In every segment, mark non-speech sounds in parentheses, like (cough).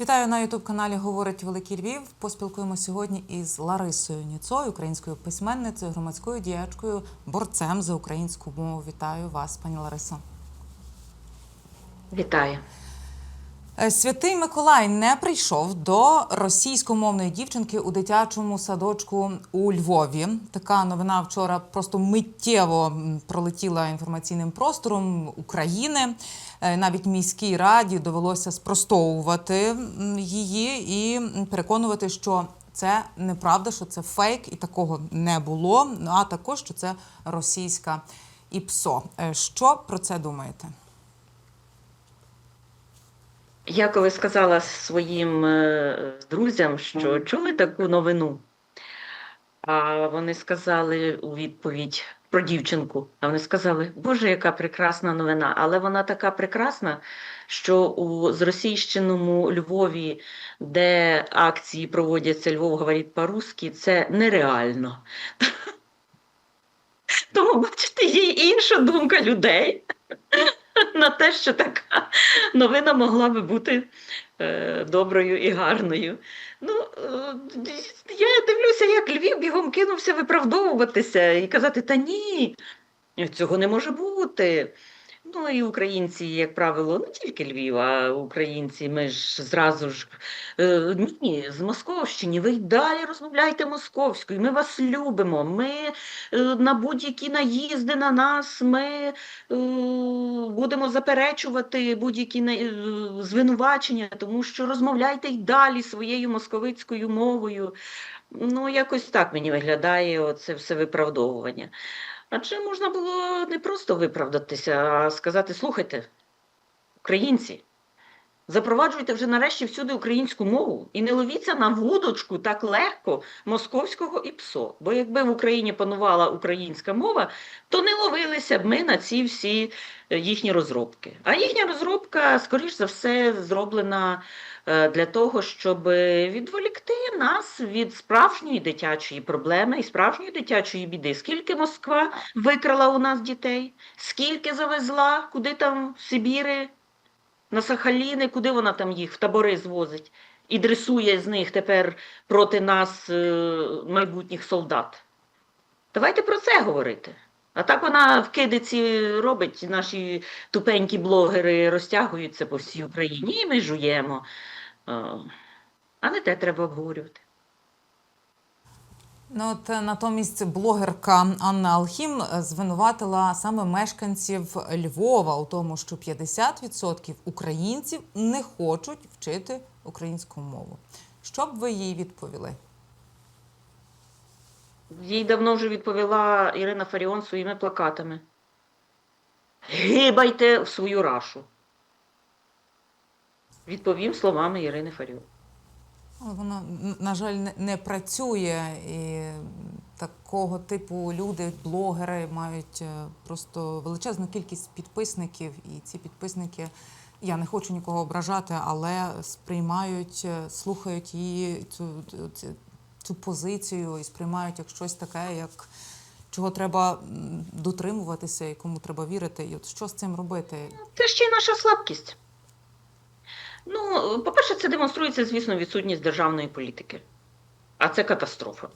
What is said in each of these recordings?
Вітаю на Ютуб каналі Говорить Великий Львів. Поспілкуємо сьогодні із Ларисою Ніцою, українською письменницею, громадською діячкою, борцем за українську мову. Вітаю вас, пані Ларисо. Вітаю. Е, Святий Миколай не прийшов до російськомовної дівчинки у дитячому садочку у Львові. Така новина вчора просто миттєво пролетіла інформаційним простором України. Е, Навіть міській раді довелося спростовувати її і переконувати, що це неправда, що це фейк, і такого не було. Ну, А також що це російська ІПСО. Е, Що про це думаєте? Я коли сказала своїм е, друзям, що чули таку новину, а вони сказали у відповідь про дівчинку. А вони сказали, Боже, яка прекрасна новина! Але вона така прекрасна, що у зросійщеному Львові, де акції проводяться Львов говорить по-русски, це нереально. (laughs) Тому, бачите, є інша думка людей (laughs) на те, що така новина могла би бути е, доброю і гарною. Ну, е, я дивлюся, як Львів бігом кинувся виправдовуватися і казати: та ні, цього не може бути. Ну і українці, як правило, не тільки Львів, а українці, ми ж зразу ж е, ні, з Московщини, ви й далі розмовляйте московською, ми вас любимо, ми е, на будь-які наїзди на нас, ми е, будемо заперечувати будь-які е, звинувачення, тому що розмовляйте й далі своєю московицькою мовою. Ну, якось так мені виглядає оце все виправдовування. Адже можна було не просто виправдатися, а сказати: слухайте, українці, запроваджуйте вже нарешті всюди українську мову і не ловіться на вудочку так легко московського ІПСО. Бо якби в Україні панувала українська мова, то не ловилися б ми на ці всі е, їхні розробки. А їхня розробка, скоріш за все, зроблена е, для того, щоб відволікти нас від справжньої дитячої проблеми і справжньої дитячої біди. Скільки Москва викрала у нас дітей, скільки завезла, куди там в Сибіри, на Сахаліни, куди вона там їх в табори звозить і дресує з них тепер проти нас е, майбутніх солдат. Давайте про це говорити. А так вона в кидиці робить, наші тупенькі блогери розтягуються по всій Україні, і ми жуємо. Е, А не те треба обговорювати. Ну, от е, натомість блогерка Анна Алхім е, звинуватила саме мешканців Львова у тому, що 50% українців не хочуть вчити українську мову. Що б ви їй відповіли? Їй давно вже відповіла Ірина Фаріон своїми плакатами. Гибайте в свою рашу. Відповім словами Ірини Фаріон. Вона, на жаль, не, не працює і такого типу люди, блогери, мають е, просто величезну кількість підписників, і ці підписники. Я не хочу нікого ображати, але сприймають, е, слухають її цю, цю, цю позицію і сприймають як щось таке, як чого треба дотримуватися і кому треба вірити. І от що з цим робити? Це ще й наша слабкість. Ну, по-перше, це демонструється, звісно, відсутність державної політики. А це катастрофа.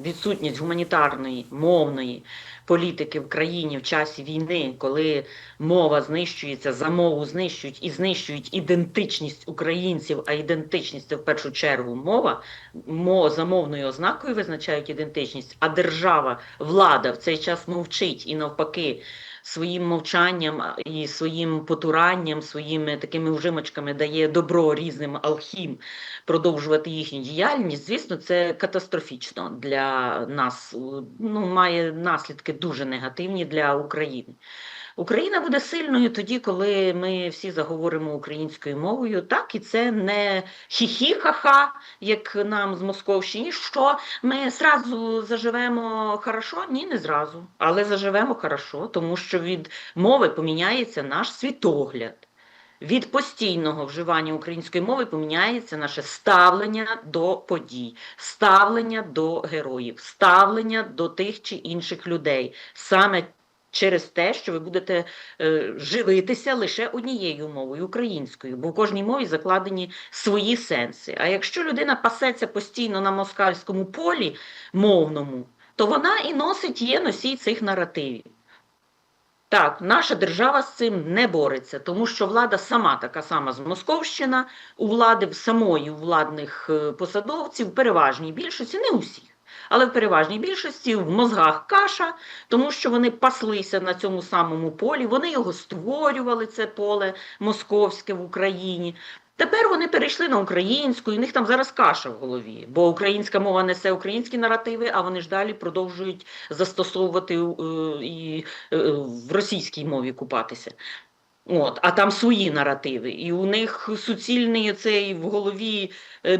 Відсутність гуманітарної, мовної політики в країні в часі війни, коли мова знищується, за мову знищують і знищують ідентичність українців, а ідентичність це в першу чергу мова. Мо, за мовною ознакою визначають ідентичність, а держава, влада в цей час мовчить і навпаки своїм мовчанням і своїм потуранням, своїми такими ужимочками дає добро різним алхім продовжувати їхню діяльність, звісно, це катастрофічно для нас. Ну, має наслідки дуже негативні для України. Україна буде сильною тоді, коли ми всі заговоримо українською мовою. Так, і це не хі-хі-ха-ха, як нам з Московщини. Що ми зразу заживемо хорошо? Ні, не зразу. Але заживемо хорошо, тому що від мови поміняється наш світогляд. Від постійного вживання української мови поміняється наше ставлення до подій, ставлення до героїв, ставлення до тих чи інших людей. Саме через те, що ви будете е, живитися лише однією мовою українською, бо в кожній мові закладені свої сенси. А якщо людина пасеться постійно на москальському полі мовному, то вона і носить є носій цих наративів. Так, наша держава з цим не бореться, тому що влада сама така сама змосковщина, у влади в самої владних е, посадовців, переважній більшості, не усіх, але в переважній більшості в мозгах каша, тому що вони паслися на цьому самому полі, вони його створювали, це поле московське в Україні. Тепер вони перейшли на українську, і в них там зараз каша в голові, бо українська мова несе українські наративи, а вони ж далі продовжують застосовувати е, і е, в російській мові купатися. От, а там свої наративи. І у них суцільний цей в голові е,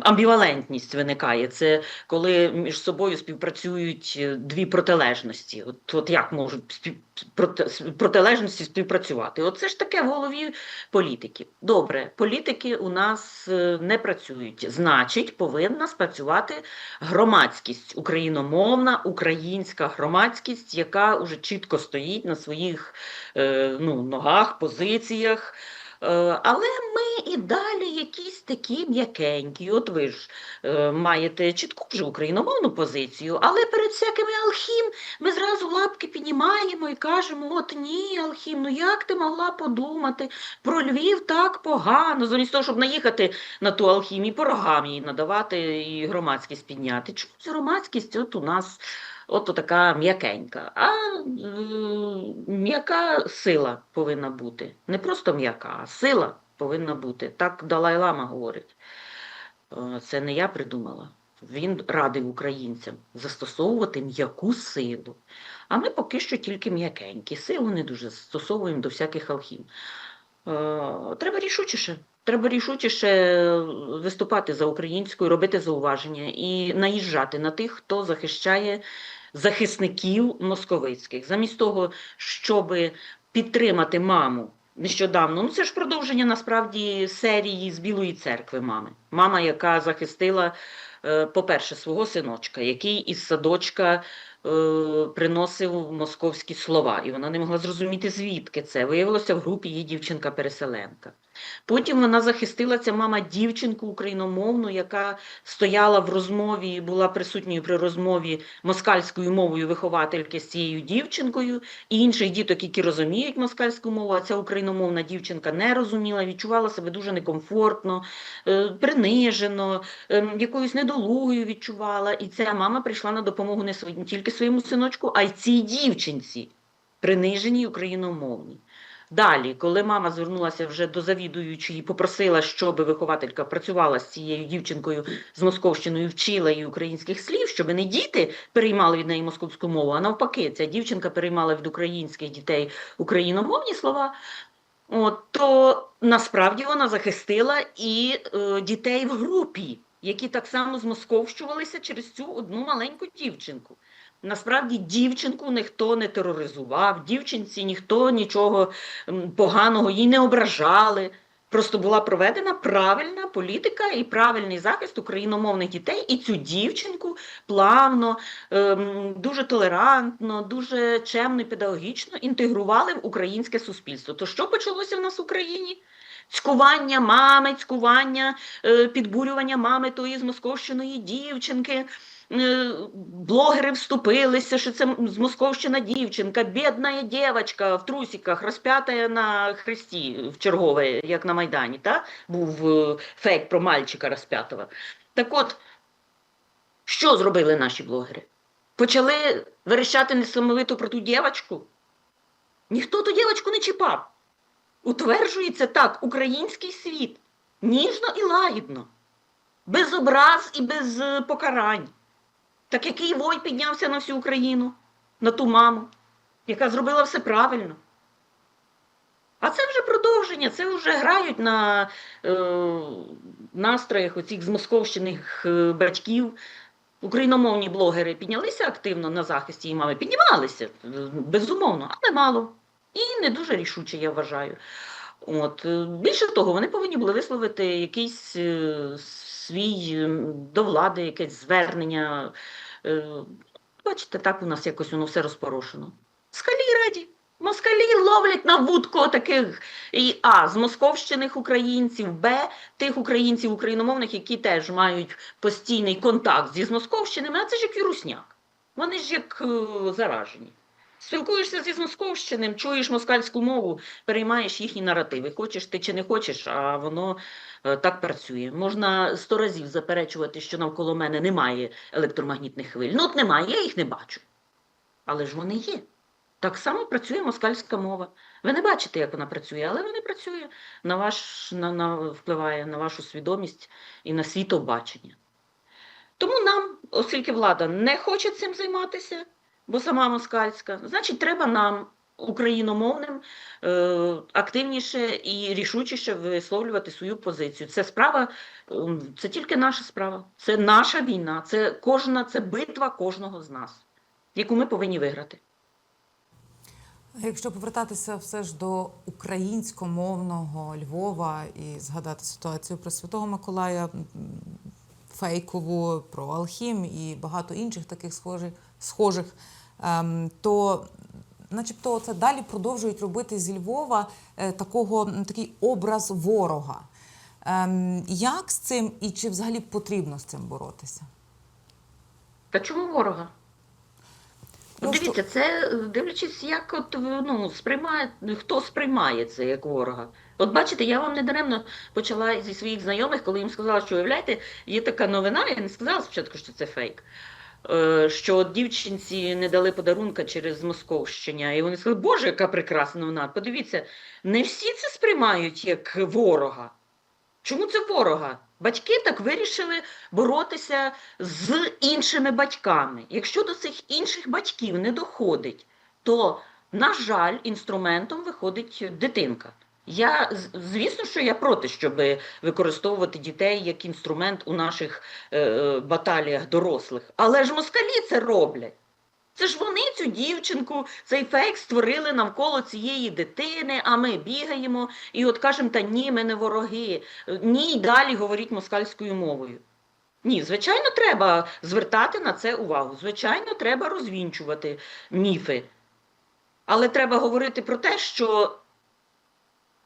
амбівалентність виникає. Це коли між собою співпрацюють е, дві протилежності. От, от як можуть спів, протилежності співпрацювати? Оце ж таке в голові політиків. Добре, політики у нас е, не працюють. Значить, повинна спрацювати громадськість, україномовна, українська громадськість, яка уже чітко стоїть на своїх е, ну, ногах, позиціях. Але і далі якісь такі м'якенькі. От ви ж е, маєте чітку вже україномовну позицію, але перед всякими Алхім ми зразу лапки піднімаємо і кажемо: от ні, Алхім, ну як ти могла подумати про Львів так погано, замість того, щоб наїхати на ту Алхім і по рогам її надавати і громадськість підняти. Чому ця громадськість от у нас от така м'якенька, а е, м'яка сила повинна бути. Не просто м'яка, а сила повинна бути. Так Далай-Лама говорить. Е, Це не я придумала. Він радив українцям застосовувати м'яку силу. А ми поки що тільки м'якенькі. Силу не дуже застосовуємо до всяких алхім. Е, Треба рішучіше. Треба рішучіше виступати за українською, робити зауваження і наїжджати на тих, хто захищає захисників московицьких. Замість того, щоб підтримати маму нещодавно, ну це ж продовження насправді серії з Білої церкви мами. Мама, яка захистила, е, по-перше, свого синочка, який із садочка е, приносив московські слова, і вона не могла зрозуміти, звідки це. Виявилося в групі її дівчинка-переселенка. Потім вона захистила ця мама дівчинку україномовну, яка стояла в розмові, була присутньою при розмові москальською мовою виховательки з цією дівчинкою, і інших діток, які розуміють москальську мову, а ця україномовна дівчинка не розуміла, відчувала себе дуже некомфортно, е, принижено, е, якоюсь недолугою відчувала. І ця мама прийшла на допомогу не тільки своєму синочку, а й цій дівчинці, приниженій україномовній. Далі, коли мама звернулася вже до завідуючої попросила, щоб вихователька працювала з цією дівчинкою з Московщиною, вчила їй українських слів, щоб не діти переймали від неї московську мову, а навпаки, ця дівчинка переймала від українських дітей україномовні слова. От, то насправді вона захистила і е, дітей в групі, які так само змосковщувалися через цю одну маленьку дівчинку. Насправді дівчинку ніхто не тероризував, дівчинці ніхто нічого поганого їй не ображали. Просто була проведена правильна політика і правильний захист україномовних дітей, і цю дівчинку плавно, ем, дуже толерантно, дуже чемно і педагогічно інтегрували в українське суспільство. То що почалося в нас в Україні? Цькування мами, цькування, е, підбурювання мами тої змосковщеної дівчинки. Е, Блогери вступилися, що це змосковщина дівчинка, бідна дівчинка в трусиках, розп'ята на хресті в чергове, як на Майдані. Та? Був е, фейк про мальчика розп'ятого. Так от, що зробили наші блогери? Почали верещати несамовито про ту дівчинку. Ніхто ту дівчинку не чіпав. Утверджується так український світ ніжно і лагідно, без образ і без е, покарань. Так який вой піднявся на всю Україну, на ту маму, яка зробила все правильно. А це вже продовження, це вже грають на е, настроях оцих змосковщених е, батьків. Україномовні блогери піднялися активно на захисті її мами, піднімалися, е, безумовно, але мало. І не дуже рішуче, я вважаю. От. е, Більше того, вони повинні були висловити якийсь свій до влади, якесь звернення. Е, Бачите, так у нас якось воно все розпорошено. Москалі раді. Москалі ловлять на вудку таких і А з московщиних українців, Б тих українців україномовних, які теж мають постійний контакт зі Змосковщинами, а це ж як вірусняк. Вони ж як е, заражені. Спілкуєшся зі Змосковщиним, чуєш москальську мову, переймаєш їхні наративи. Хочеш ти чи не хочеш, а воно е, так працює. Можна сто разів заперечувати, що навколо мене немає електромагнітних хвиль. Ну, от немає, я їх не бачу. Але ж вони є. Так само працює москальська мова. Ви не бачите, як вона працює, але вона працює на ваш, на, на, впливає на вашу свідомість і на світобачення. Тому нам, оскільки влада не хоче цим займатися, бо сама москальська, значить, треба нам, україномовним, е, активніше і рішучіше висловлювати свою позицію. Це справа, ем, це тільки наша справа, це наша війна, це кожна, це битва кожного з нас, яку ми повинні виграти. Якщо повертатися все ж до українськомовного Львова і згадати ситуацію про Святого Миколая, фейкову, про Алхім і багато інших таких схожих, схожих ем, то начебто це далі продовжують робити зі Львова е, такого, такий образ ворога. Ем, Як з цим і чи взагалі потрібно з цим боротися? Та чому ворога? Ну, Дивіться, це дивлячись, як от ну, сприймає, хто сприймає це як ворога. От бачите, я вам недаремно почала зі своїх знайомих, коли їм сказала, що уявляєте, є така новина, я не сказала спочатку, що це фейк. Е, Що дівчинці не дали подарунка через Московщення, і вони сказали, Боже, яка прекрасна новина. Подивіться, не всі це сприймають як ворога. Чому це ворога? Батьки так вирішили боротися з іншими батьками. Якщо до цих інших батьків не доходить, то, на жаль, інструментом виходить дитинка. Я, звісно, що я проти, щоб використовувати дітей як інструмент у наших е, е, баталіях дорослих. Але ж москалі це роблять. Це ж вони цю дівчинку, цей фейк створили навколо цієї дитини, а ми бігаємо і от кажемо, та ні, ми не вороги. Ні, й далі говоріть москальською мовою. Ні, звичайно, треба звертати на це увагу. Звичайно, треба розвінчувати міфи. Але треба говорити про те, що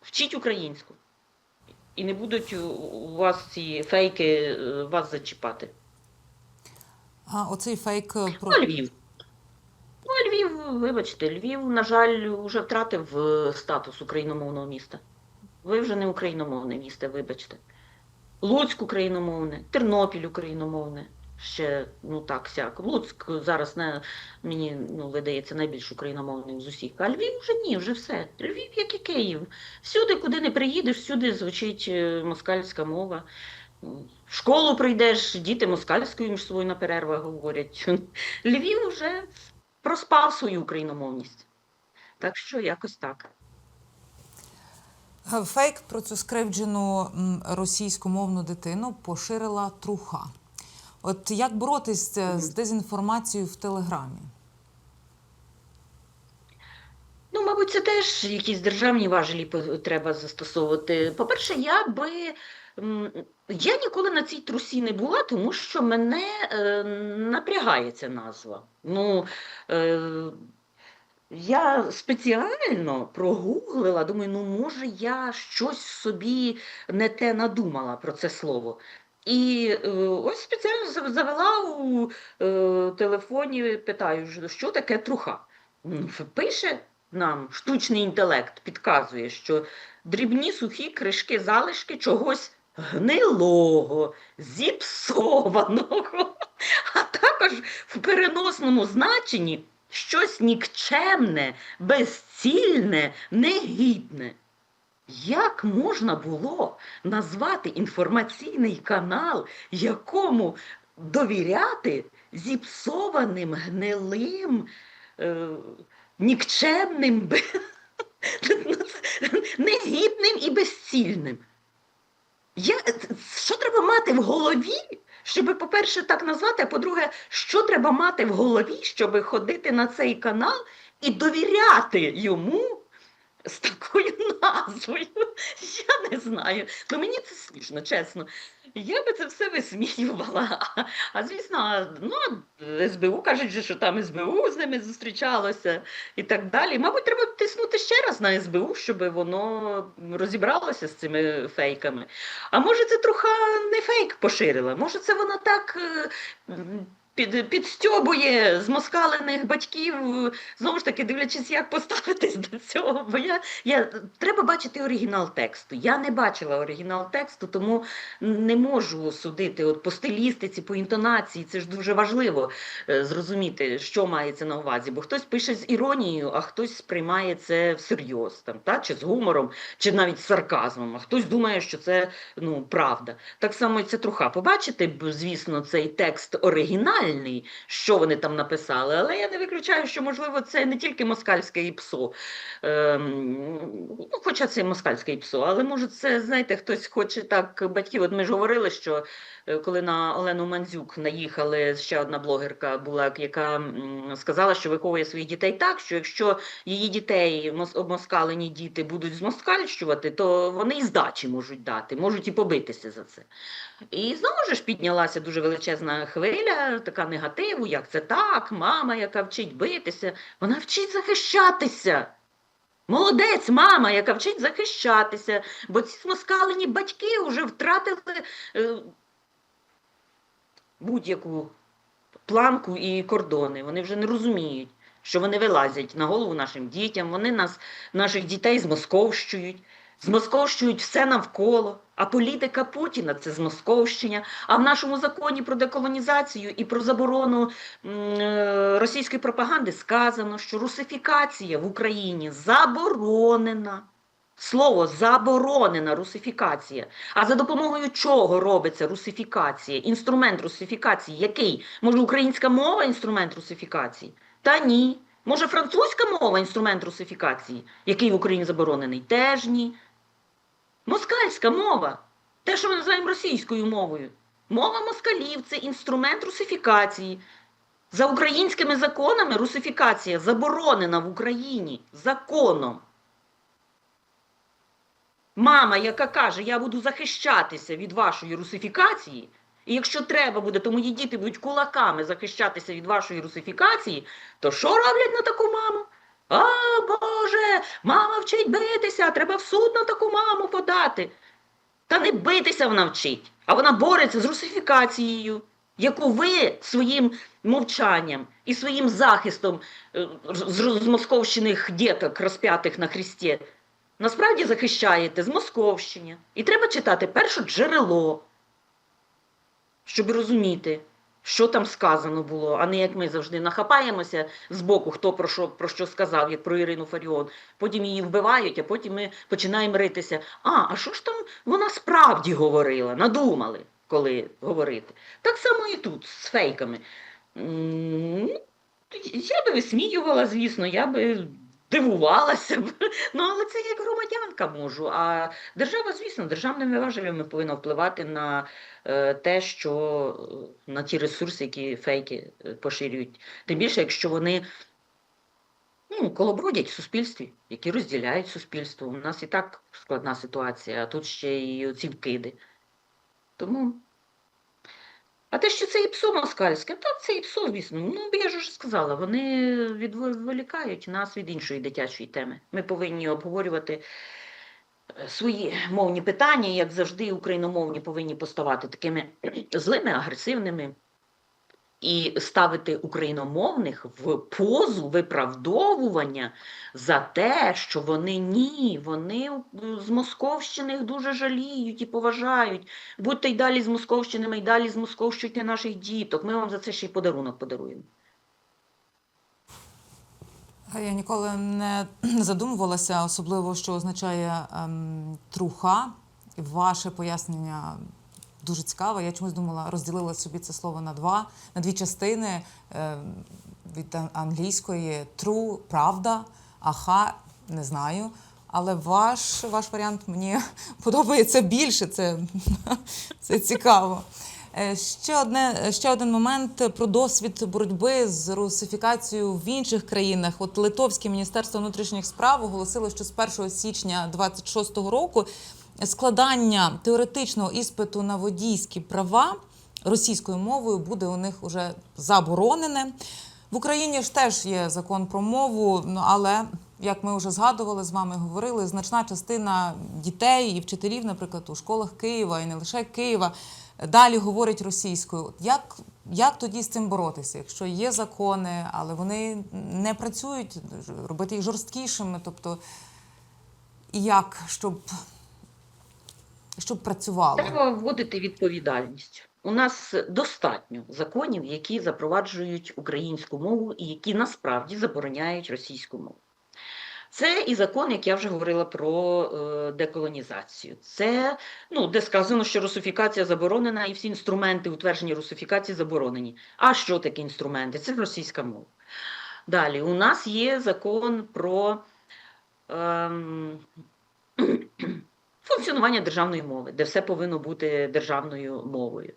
вчіть українську. І не будуть у- вас ці фейки е, вас зачіпати. А оцей фейк е, про Ну, Львів. Ну, Львів, вибачте, Львів, на жаль, вже втратив е, статус україномовного міста. Ви вже не україномовне місто, вибачте. Луцьк україномовне, Тернопіль україномовне. Ще ну так сяк. Луцьк зараз не, мені ну, видається найбільш україномовним з усіх. А Львів вже ні, вже все. Львів, як і Київ. Всюди, куди не приїдеш, всюди звучить е, москальська мова. В школу прийдеш, діти москальською між собою на перервах говорять. (laughs) Львів вже проспав свою україномовність. Так що якось так. Фейк про цю скривджену російськомовну дитину поширила труха. От як боротись з дезінформацією в Телеграмі? Ну, мабуть, це теж якісь державні важелі треба застосовувати. По-перше, я би. Я ніколи на цій трусі не була, тому що мене е, напрягає ця назва. Ну, е, я спеціально прогуглила, думаю, ну може я щось собі не те надумала про це слово. І е, ось спеціально завела у е, телефоні, питаю, що- що таке труха. Пише нам штучний інтелект, підказує, що дрібні сухі кришки, залишки чогось гнилого, зіпсованого, (laughs) а також в переносному значенні щось нікчемне, безцільне, негідне. Як можна було назвати інформаційний канал, якому довіряти зіпсованим, гнилим, е, нікчемним, (laughs) негідним і безцільним? Я, що треба мати в голові, щоб, по-перше, так назвати, а по-друге, що треба мати в голові, щоб ходити на цей канал і довіряти йому з такою назвою. (laughs) Я не знаю. Ну мені це смішно, чесно. Я би це все висміювала. А, звісно, ну, СБУ кажуть, що там СБУ з ними зустрічалося і так далі. Мабуть, треба тиснути ще раз на СБУ, щоб воно розібралося з цими фейками. А може, це трохи не фейк поширила? Може, це вона так е, під, підстьобує змоскалених батьків, знову ж таки, дивлячись, як поставитись до цього. Бо я, я, треба бачити оригінал тексту. Я не бачила оригінал тексту, тому не можу судити от по стилістиці, по інтонації. Це ж дуже важливо е, зрозуміти, що мається на увазі. Бо хтось пише з іронією, а хтось сприймає це всерйоз, там, та? чи з гумором, чи навіть з сарказмом, а хтось думає, що це ну, правда. Так само і це труха. Побачите, б, звісно, цей текст оригінальний, що вони там написали, але я не виключаю, що, можливо, це не тільки москальське ІПСО, ем, ну, хоча це і москальське ІПСО, але може це, знаєте, хтось хоче так, батьків, от ми ж говорили, що е, коли на Олену Мандзюк наїхали, ще одна блогерка була, яка сказала, що виховує своїх дітей так, що якщо її дітей обмоскалені діти будуть змоскальщувати, то вони і здачі можуть дати, можуть і побитися за це. І знову ж піднялася дуже величезна хвиля, така негативу, як це так, мама, яка вчить битися, вона вчить захищатися. Молодець, мама, яка вчить захищатися, бо ці змоскалені батьки вже втратили е, будь-яку планку і кордони. Вони вже не розуміють, що вони вилазять на голову нашим дітям, вони нас, наших дітей змосковщують, змосковщують все навколо. А політика Путіна це змосковщення. А в нашому законі про деколонізацію і про заборону е, російської пропаганди сказано, що русифікація в Україні заборонена. Слово заборонена русифікація. А за допомогою чого робиться русифікація? Інструмент русифікації який? Може, українська мова інструмент русифікації? Та ні. Може, французька мова інструмент русифікації, який в Україні заборонений? Теж ні. Москальська мова. Те, що ми називаємо російською мовою. Мова москалів це інструмент русифікації. За українськими законами русифікація заборонена в Україні законом. Мама, яка каже, я буду захищатися від вашої русифікації, і якщо треба буде, то мої діти будуть кулаками захищатися від вашої русифікації, то що роблять на таку маму? А, Боже, мама вчить битися, треба в суд на таку маму подати. Та не битися вона вчить, а вона бореться з русифікацією, яку ви своїм мовчанням і своїм захистом е, з, московщиних діток, розп'ятих на хресті, насправді захищаєте з Московщини. І треба читати перше джерело, щоб розуміти, що там сказано було, а не як ми завжди нахапаємося з боку, хто про що, про що сказав, як про Ірину Фаріон. Потім її вбивають, а потім ми починаємо ритися. А, а що ж там вона справді говорила? Надумали, коли говорити. Так само і тут з фейками. Я би висміювала, звісно, я би дивувалася б. (laughs) Ну, але це як громадянка можу. А держава, звісно, державними важелями повинна впливати на е, те, що е, на ті ресурси, які фейки е, поширюють. Тим більше, якщо вони ну, колобродять в суспільстві, які розділяють суспільство. У нас і так складна ситуація, а тут ще й ці вкиди. Тому. А те, що це і псо москальське, так, це і псо, звісно. Ну, я ж уже сказала, вони відволікають нас від іншої дитячої теми. Ми повинні обговорювати е, свої мовні питання, як завжди, україномовні повинні поставати такими (clears throat) злими, агресивними. І ставити україномовних в позу виправдовування за те, що вони ні, вони з Московщини їх дуже жаліють і поважають. Будьте й далі з Московщинами, й далі з змосковщуйте наших діток. Ми вам за це ще й подарунок подаруємо. Я ніколи не (clears throat) задумувалася, особливо, що означає ем, труха. Ваше пояснення дуже цікаве. Я чомусь думала, розділила собі це слово на два, на дві частини ем, від англійської true – правда, аха не знаю. Але ваш, ваш варіант мені (laughs) подобається більше. Це, (laughs) це цікаво. Е, Ще одне ще один момент про досвід боротьби з русифікацією в інших країнах. От Литовське міністерство внутрішніх справ оголосило, що з 1 січня 26-го року складання теоретичного іспиту на водійські права російською мовою буде у них уже заборонене. В Україні ж теж є закон про мову, ну але як ми вже згадували з вами, говорили, значна частина дітей і вчителів, наприклад, у школах Києва і не лише Києва, далі говорять російською. Як, як тоді з цим боротися, якщо є закони, але вони не працюють, робити їх жорсткішими? Тобто, і як, щоб, щоб працювало? Треба вводити відповідальність. У нас достатньо законів, які запроваджують українську мову і які насправді забороняють російську мову. Це і закон, як я вже говорила про е, деколонізацію. Це ну, де сказано, що русифікація заборонена, і всі інструменти утвердження русифікації заборонені. А що таке інструменти? Це російська мова. Далі, у нас є закон про ем, функціонування державної мови, де все повинно бути державною мовою.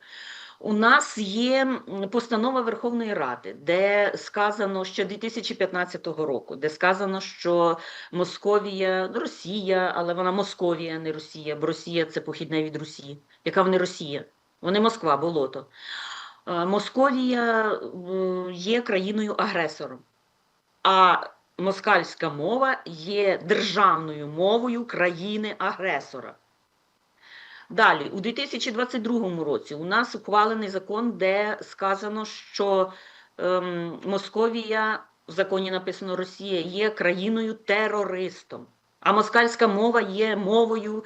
У нас є постанова Верховної Ради, де сказано ще 2015 року, де сказано, що Московія, Росія, але вона Московія, не Росія, бо Росія це похідне від Росії. Яка вони Росія? Вони Москва, болото. Е, Московія є країною-агресором, а москальська мова є державною мовою країни-агресора. Далі, у 2022 році у нас ухвалений закон, де сказано, що ем, Московія, в законі написано Росія, є країною-терористом, а москальська мова є мовою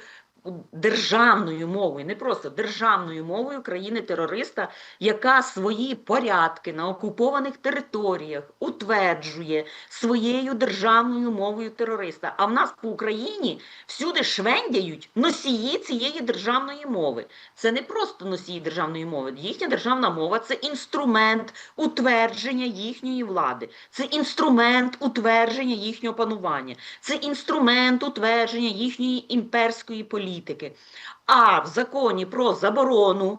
державною мовою, не просто державною мовою країни-терориста, яка свої порядки на окупованих територіях утверджує своєю державною мовою терориста. А в нас по Україні всюди швендяють носії цієї державної мови. Це не просто носії державної мови. Їхня державна мова це інструмент утвердження їхньої влади, це інструмент утвердження їхнього панування, це інструмент утвердження їхньої імперської політики. А в законі про заборону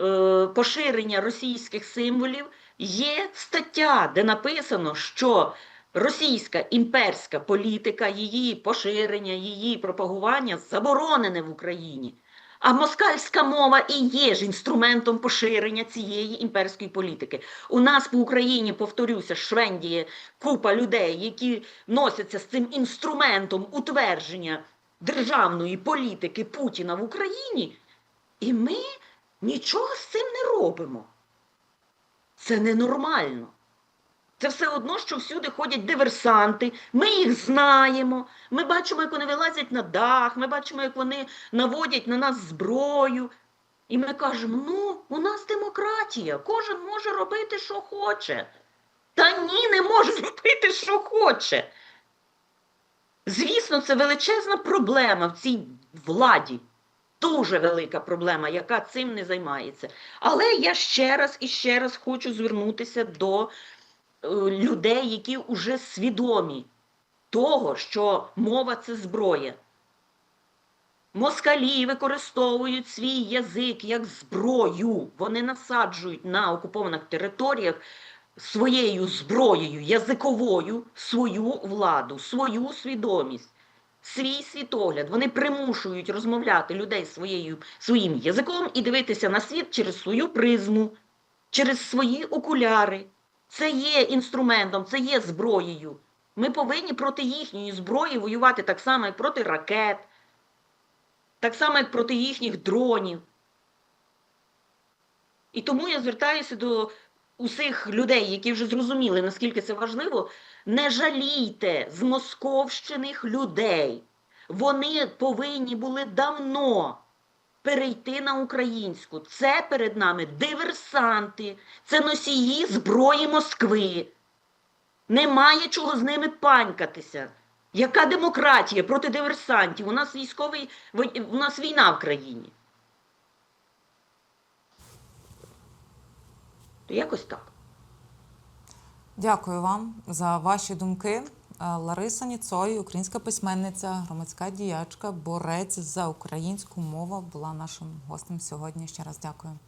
е, поширення російських символів є стаття, де написано, що російська імперська політика, її поширення, її пропагування заборонене в Україні. А москальська мова і є ж інструментом поширення цієї імперської політики. У нас по Україні, повторюся, швендіє купа людей, які носяться з цим інструментом утвердження державної політики Путіна в Україні, і ми нічого з цим не робимо. Це ненормально. Це все одно, що всюди ходять диверсанти, ми їх знаємо, ми бачимо, як вони вилазять на дах, ми бачимо, як вони наводять на нас зброю. І ми кажемо: ну, у нас демократія, кожен може робити, що хоче. Та ні, не може (laughs) робити, що хоче. Звісно, це величезна проблема в цій владі. Дуже велика проблема, яка цим не займається. Але я ще раз і ще раз хочу звернутися до е, людей, які вже свідомі того, що мова це зброя. Москалі використовують свій язик як зброю. Вони насаджують на окупованих територіях своєю зброєю язиковою свою владу, свою свідомість, свій світогляд. Вони примушують розмовляти людей своєю, своїм язиком і дивитися на світ через свою призму, через свої окуляри. Це є інструментом, це є зброєю. Ми повинні проти їхньої зброї воювати так само, як проти ракет, так само, як проти їхніх дронів. І тому я звертаюся до усіх людей, які вже зрозуміли, наскільки це важливо, не жалійте змосковщених людей. Вони повинні були давно перейти на українську. Це перед нами диверсанти, це носії зброї Москви. Немає чого з ними панькатися. Яка демократія проти диверсантів? У нас військовий у нас війна в країні. Якось так. Дякую вам за ваші думки. Е, Лариса Ніцой, українська письменниця, громадська діячка, борець за українську мову, була нашим гостем сьогодні. Ще раз дякую.